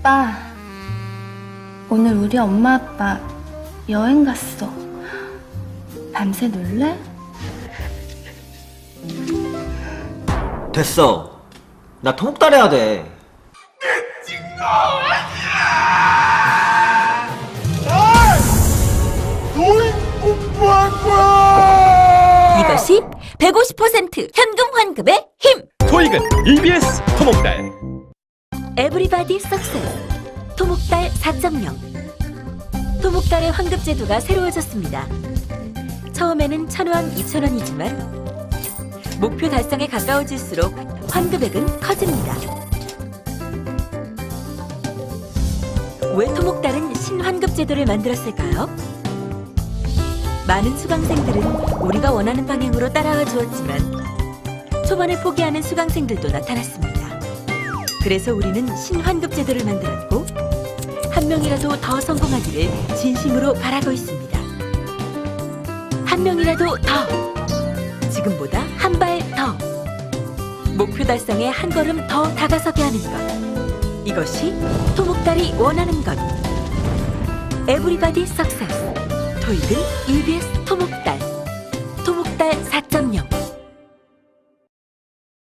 오빠, 오늘 우리 엄마 아빠 여행 갔어. 밤새 놀래? 됐어. 나 토목달 해야 돼. 이것이 150% 현금 환급의 힘! 토익은 EBS 토목달 에브리바디 석세스 토목달 4.0 토목달의 환급 제도가 새로워졌습니다. 처음에는 1,000원, 2,000원이지만 목표 달성에 가까워질수록 환급액은 커집니다. 왜 토목달은 신환급 제도를 만들었을까요? 많은 수강생들은 우리가 원하는 방향으로 따라와 주었지만 초반에 포기하는 수강생들도 나타났습니다. 그래서 우리는 신환급 제도를 만들었고 한 명이라도 더 성공하기를 진심으로 바라고 있습니다. 한 명이라도 더! 지금보다 한 발 더! 목표 달성에 한 걸음 더 다가서게 하는 것. 이것이 토목달이 원하는 것. 에브리바디 석세스 토익은 EBS 토목달. 토목달 4